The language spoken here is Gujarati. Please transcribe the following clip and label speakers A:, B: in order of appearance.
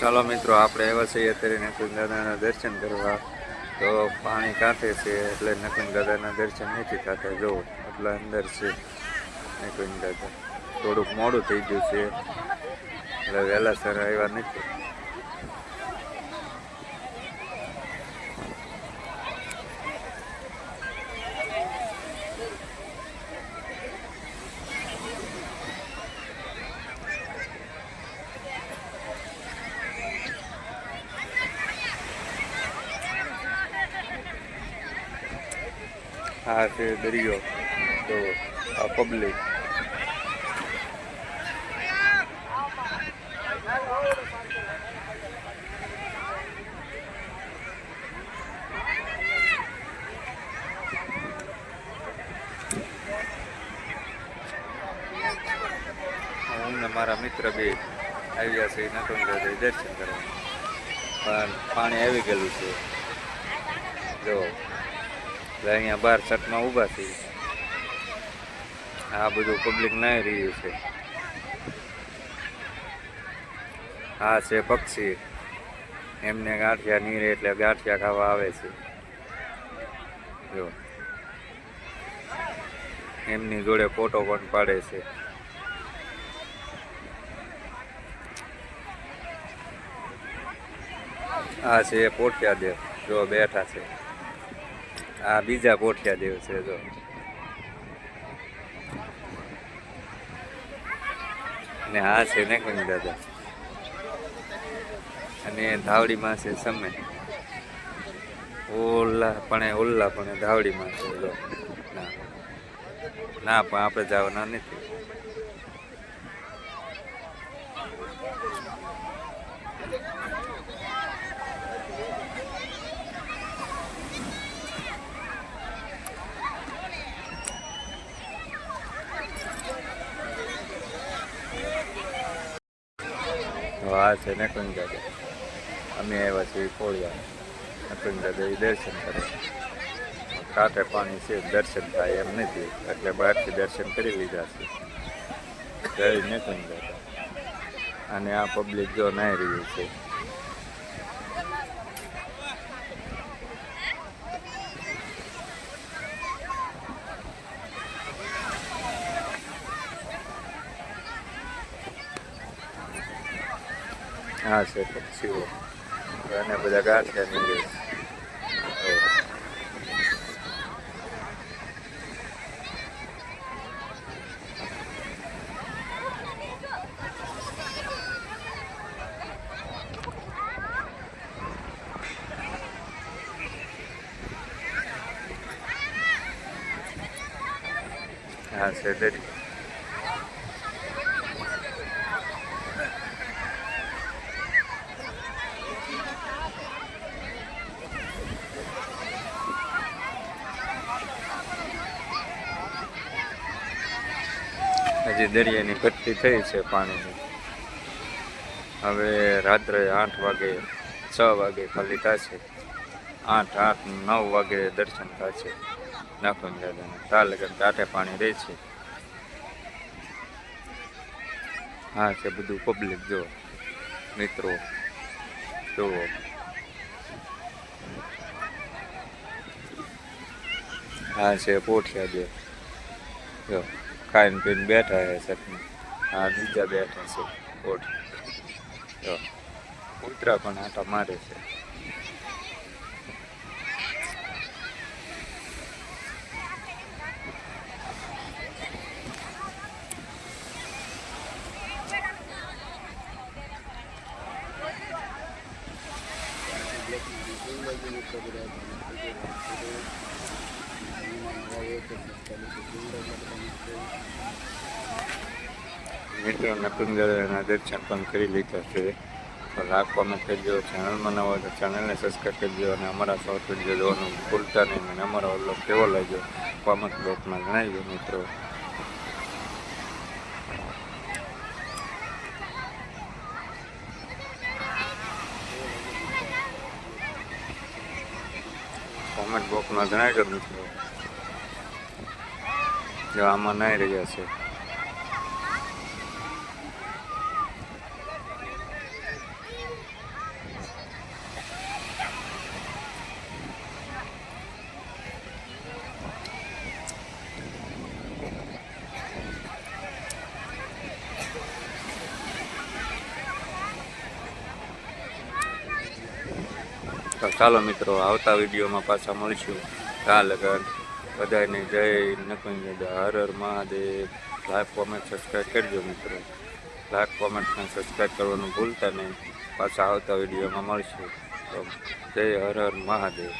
A: ચાલો મિત્રો, આપણે આવ્યા છીએ અત્યારે નકુંજ દાદાના દર્શન કરવા. તો પાણી કાંઠે છે એટલે નકુંજ દાદાના દર્શન નથી થતા. જો એટલા અંદર છે નકુંજ દાદા થોડુંક મોડું થઈ ગયું છે. એટલે વહેલાસર આવ્યા નથી. આ છે દરિયો તો આ પબ્લિક મારા મિત્ર બે આવ્યા છે નકુંજા દર્શન કરવા. પણ પાણી આવી ગયેલું છે. જો. અહીંયા બાર છટમાં ઊભા થઈ આ બધું પબ્લિક નાઈ રહ્યું છે. આ છે પક્ષી. એમને ગાંઠિયા નીરે એટલે ગાંઠિયા ખાવા આવે છે. જો. એમની જોડે ફોટો પણ પાડે છે. આ છે પોઠિયા દેવ જો બેઠા છે. આ બીજા પોઠિયા દેવ છે જો. અને આ છે ને કઈ દાદા. અને ધાવડીમાં છે સમય. ઓલા પણ ઓલા પણ ધાવડીમાં છે ના. ના, પણ આપણે જવાના નથી. તો છે નકુંજા અમે આવ્યા છીએ કોળિયા. નકુંજ એ દર્શન કરે કાંઠે પાણી છે, દર્શન થાય એમ નથી. એટલે બહારથી દર્શન કરી લીધા છે. જય નકુંજ અને આ પબ્લિક જો નહીં રહ્યું છે. હા છે પક્ષીઓ અને બધા ગાંઠિયા નીકળે છે ઓહ. હા છે દરિયો હજી દરિયાની ભરતી થઈ છે પાણીની. હવે રાત્રે આઠ વાગે, છ વાગે ખાલી થશે. આઠ આઠ, નવ વાગે દર્શન થશે. નાખું દાદાને. તાલ કાંઠે પાણી રહે છે. હા, છે બધું પબ્લિક જો. મિત્રો, જુઓ. હા, છે પોઠિયા, જો. જો. ખાઈને પીને બેઠા છે આ બીજા બેઠા છે. ઓટ જો. પણ આટા મારે છે. મિત્રો નકુંજના દર્શન પણ કરી લીધા છે. લાઈક કોમેન્ટ ચેનલમાં નવા હોય તો ચેનલને સબસ્ક્રાઈબ કરજો અને અમારા શોર્ટ વીડિયો જોવાનું ભૂલતા નહીં અને અમારો ઓલો કેવો લાગ્યો કોમેન્ટ બોક્સમાં જણાવજો, મિત્રો. કોમેન્ટ બોક્સમાં જણાવજો, મિત્રો. જો આમાં નાઈ રહ્યા છે. ચાલો મિત્રો આવતા વિડીયોમાં પાછા મળીશું. કાલે બધાને જય નકુંજ હર હર મહાદેવ. લાઈક કોમેન્ટ સબસ્ક્રાઈબ કરજો મિત્રો. લાઈક કોમેન્ટ અને સબસ્ક્રાઈબ કરવાનું ભૂલતા નહીં. પાછા આવતા વિડીયોમાં મળશું. તો જય હર હર મહાદેવ.